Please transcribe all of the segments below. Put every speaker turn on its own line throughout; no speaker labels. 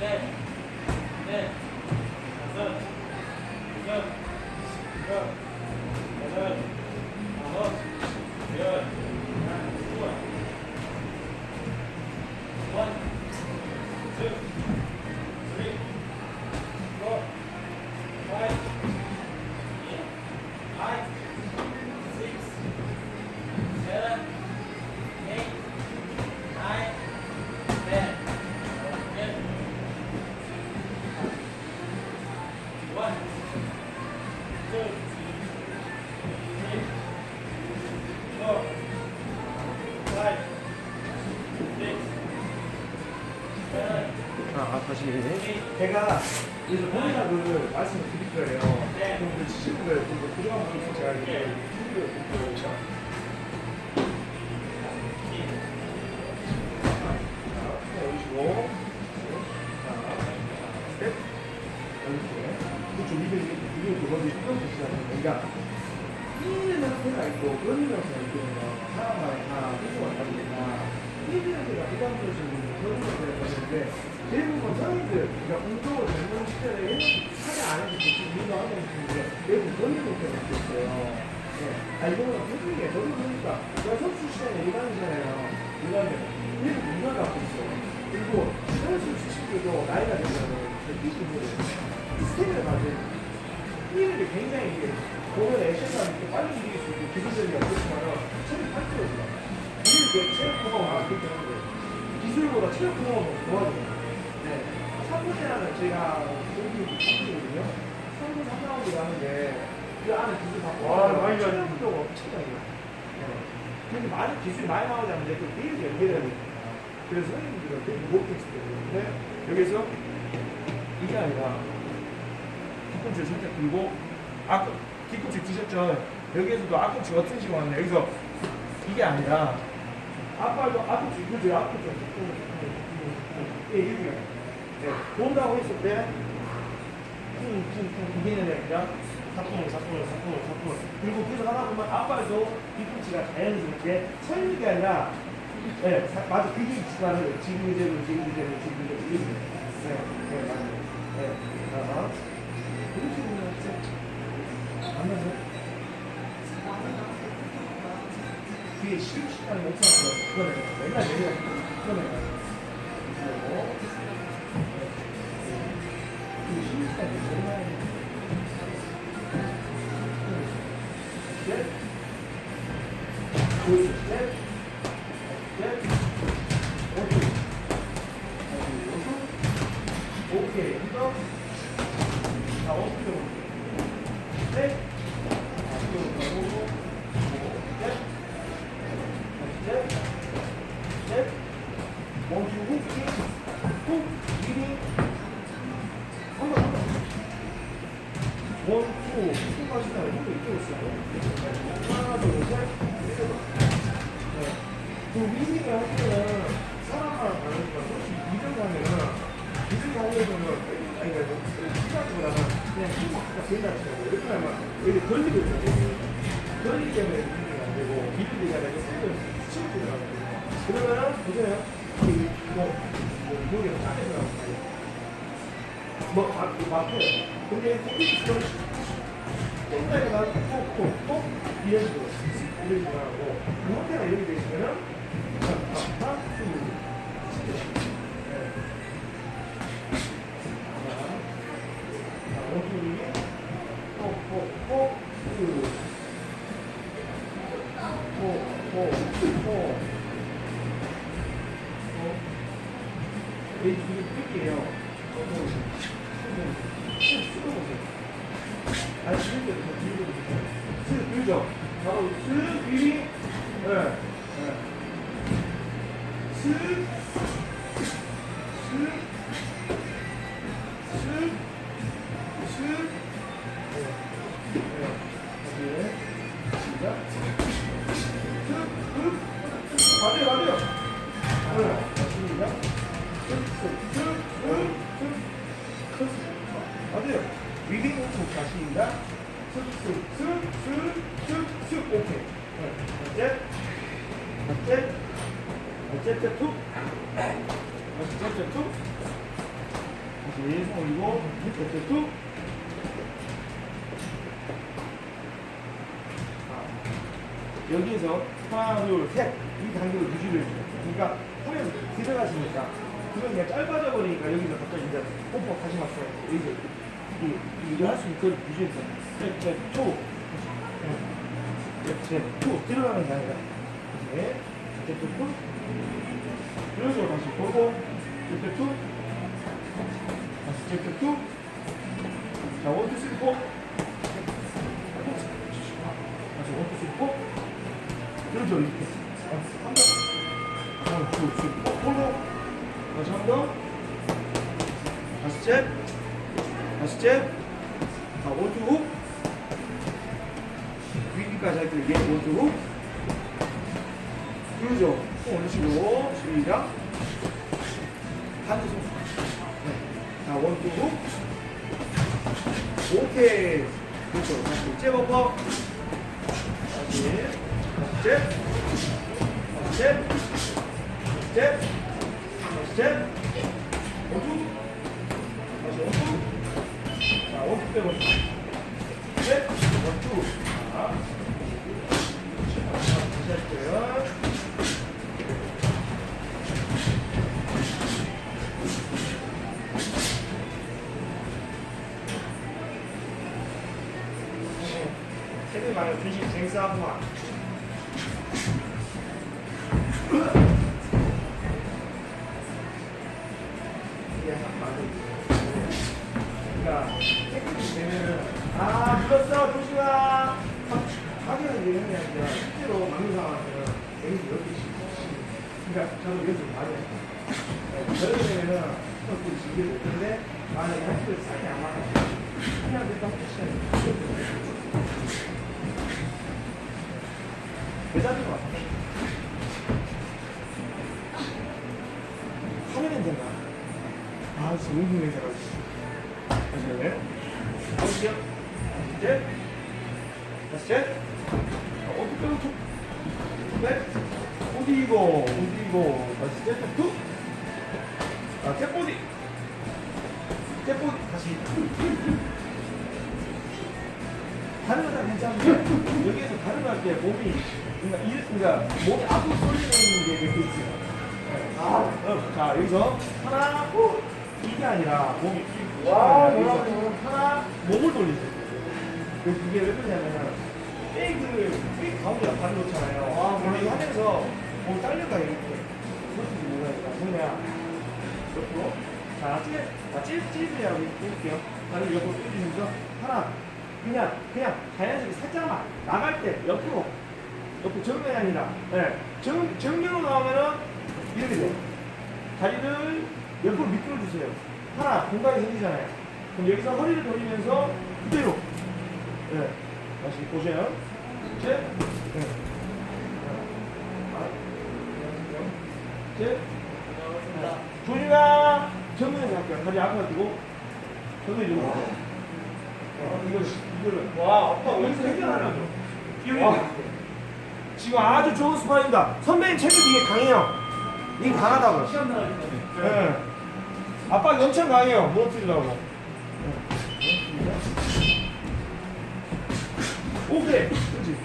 넷, eight,
제가 이제 공약을 말씀을 드릴 거예요.
네.
그럼 그 치실 거예요. 그리고 보면 제가
네.
준비를 드릴 거예요. 그러니까, 뛰는 상태가 있고, 상태가 있거든요. 사람마다 다 속도가 다르니까, 상태가 부담스러우신 분은 그런 상태가 있는데, 대부분 성인들, 그러니까 운동을 젊은 시절에 하지 게 좋지, 운동하는 분들은 대부분 끌리는 상태가 있어요. 네. 아, 이거는 솔직히 저도 보니까, 제가 선수 시간에 일반이잖아요. 일반은 대부분 문화 갖고 있어요. 그리고 선수 출신들도 나이가 되면 뛰시는 스텝을 뛰는 게 굉장히 이게 보면 액션감 이렇게 빨리 움직일 수 있고 기술적이가 그렇지만 체력이 빨리 떨어져요. 이게 체력 포가가 그렇게 하는 거예요. 기술보다 체력 포가가 더 좋아져요. 네. 3분이라는 제가 여기 3분이거든요. 3분 3라운드를 하는데 그 안에 기술 바꿔.
와, 많이 가네.
체력도가 엄청나요. 네. 근데 많은 기술이 많이 나오지 않는데 그 비율이 연결해야 되니까. 그래서 선생님들은 되게 무겁게 했을 때 그러는데 여기서 이게 아니라 뒤꿈치를 살짝 들고 앞 뒤꿈치 드셨죠? 여기에서도 앞꿈치 어떤 식으로 하는데 여기서 이게 아니라 앞발도 앞꿈치 그죠? 앞꿈치 예, 이렇게 네. 본다고 했을 때 쿵쿵쿵 이게 아니라 사뿐 사뿐 사뿐 사뿐 그리고 계속 하다 보면 앞발도 뒤꿈치가 자연스럽게 게 아니라 네, 사- 맞아. 그게 익숙하는 지금 이제로 지금 이제로 지금 이제로 이렇게. 네, 네 맞아요. 네, 자. 이렇게 보면 안 맞아요? 뒤에 시간이 없어서 그거는 맨날 내려 그거는 오케이. 이거 자, 어떻게 원투 후키, 훅, 네. 그그 보세요. 이 뭐, 거예요. 뭐. 근데 공격이 그런 톡톡톡 이런 식으로 이런 식으로 하고 그 형태가 이렇게 되시면은 하나 둘 네. 슥, 들죠? 바로 예, 예. 슥, 슥, 슥, 슥, 예, 예. 다시, 시작. 슥, 슥, 맞아요, 맞아요. 예, 맞습니다. 슥, 슥, 슥, 슥, 슥, 슥. 맞아요. 위빙 오프 자신입니다. 쓱쓱쓱쓱쓱 오케이. 셋, 셋, 셋, 셋, 툭. 셋, 셋, 툭. 다시 손 올리고 스텝 툭 아, 여기에서 하나 둘 셋 이 간격을 유지를 해줘요 그러니까 하면 들어가시니까 그건 그냥 짧아져 버리니까 여기서 갑자기 이제 뽀뽀 다시 맞춰요 여기서 이 이거 할수걸 유지해서 스텝 투 스텝 투 들어가는 게 아니라 이제 스텝 투 이런 식으로 다시 보고 스텝 투 다시 스텝 투 자, 원, 투, 쓰리, 포. 다시 원, 투, 쓰리, 포. 그렇죠, 이렇게. 어, 한 번. 원, 투, 쓰리, 포. 폴로. 다시 한 번. 다시 스텝. 스텝. 자, 원, 투, 훅. 위기까지 할 때, 이게 원, 투, 훅. 그러죠. 손 올리시고, 시작. 반대 손. 네. 자, 원, 투, 훅. 오케이. 그렇죠. 다시 잽업퍼. 다시. 다시 잽. 잽. 다시 잽. 원투. 다시 원투. 새들 말고 주식 쟁스하구만. 이게 한 마디. 그러니까 되면은 아 불렀어 조심아. 하기는 얘기하는 게 아니라 실제로 막는 상황에서는 여기서 이렇게 씩 그러니까 저도 연습 많이 했어요. 저렇게 되면은 또 지게 되는데 만약에 한 줄을 싸게 안 맞았어. 그냥 일단 시작해. 대단한 것 같아. 하면은 된다. 아, 운동 냄새가 있어. 다시 해. 다시요. 다시 해. 자, 어디 빼고 툭. 네. 이거, 어디 이거. 다시 제 툭. 자, 잽보디. 잽보디. 다시. 다른 거다 괜찮은데 여기에서 다른 할때 몸이 그러니까 이 그러니까 몸이 앞으로 쏠리는 게 이렇게 있어요. 네. 아, 어, 자 여기서 하나 후 이게 아니라 몸이 이-
와,
여기서
뭐라고.
하나 몸을 돌리세요. 이게 왜 그러냐면은 페이크를 페이크 가운데가 발을 놓잖아요. 와, 원래 이거 하면서 몸 딸려가 이렇게 그렇지 못하니까 뭐냐 옆으로 자 찌, 자 찌, 찌르라고 해볼게요. 다리 옆으로 찌르면서 하나 그냥 그냥 자연스럽게 살짝만 나갈 때 옆으로 옆으로 정면이 아니라 예 정, 정면으로 나오면은 이렇게 돼요. 다리를 옆으로 미끌어 주세요. 하나 공간이 생기잖아요. 그럼 여기서 허리를 돌리면서 그대로 예 다시 보세요. 셋, 예. 아, 셋, 조심아 정면에서 할게요. 다리 앞에 두고 정면에 두고 어, 이거 이거를
와, 아빠. 기억이
와.
나.
지금 아주 좋은 스파입니다. 선배님 체격 이게 강해요. 이게 강하다고요.
시간 전에.
예. 아빠 엄청 강해요. 무너뜨리려고. 오케이. 그렇지.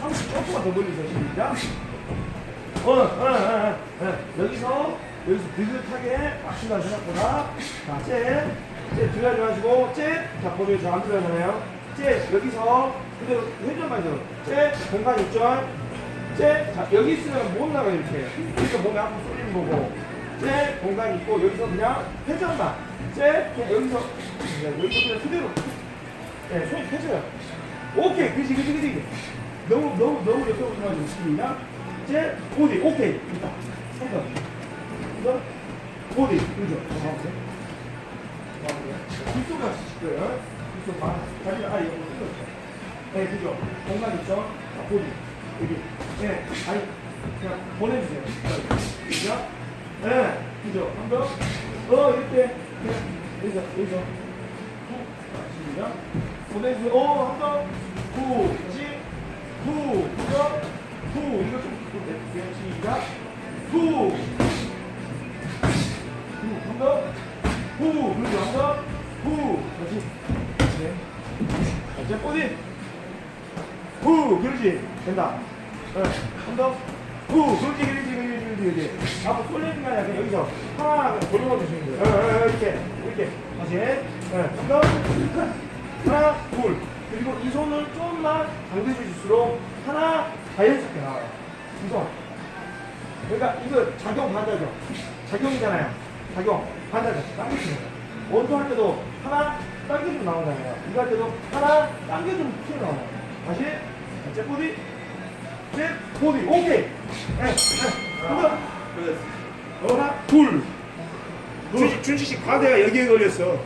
한 조금만 더 멀리서 시작. 어, 어, 어, 어, 어. 여기서 여기서 느긋하게 박수가 생각보다 자, 째, 째 들어가지 마시고 째, 자 보세요 저안 들어가잖아요. 째 여기서 그대로 회전만 들어. 째 공간 있죠. 째, 자 여기 있으면 못 나가 이렇게. 그러니까 몸이 앞으로 쏠리는 거고. 째 공간 있고 여기서 그냥 회전만. 째 그냥 여기서 그냥 여기서 그냥 그대로. 네, 손이 펴져요. 오케이, 그지, 그지, 그지. 너무, 너무, 너무 오지 마시고, 시작. 제, 보디, 오케이. 한 번. 이거, 보디, 그죠. 잠깐만요. 뒷속 가실 거예요. 뒷속 봐. 다리를 아예 이거 뜯었죠. 네, 그죠. 공간 있죠. 자, 보디. 여기. 네, 아니, 그냥 보내주세요. 시작. 네, 그죠. 한 번. 어, 이렇게. 그냥, 여기서, 여기서. 후. 자, 시작. 보내주세요. 어, 한 번. 후, 다시. 후, 그죠? 후, 이거 좀 내볼게요. 시작. 후. 후, 한 번. 후, 그렇지. 이제 뿌리. 후, 그렇지. 된다. 어, 한 더. 후, 그렇지, 그렇지, 그렇지, 그렇지, 그렇지. 앞으로 쏠리는 게 아니라 그냥 여기서 하나 거예요. 어, 어, 어, 이렇게, 이렇게. 다시. 어, 한 더. 하나, 둘. 그리고 이 손을 좀만 당겨주실수록 하나 자연스럽게 나와요. 이 손. 그러니까 이거 작용 반대죠. 작용이잖아요. 작용 반대죠. 당겨주는 거예요. 원도 할 때도 하나 당겨주면 나오잖아요. 이거 할 때도 하나 당겨주면 튀어 나와요. 다시 제 보디 제 보디 오케이. 네, 네. 하나 하나 둘. 준식 준식 씨 과대가 여기에 걸렸어.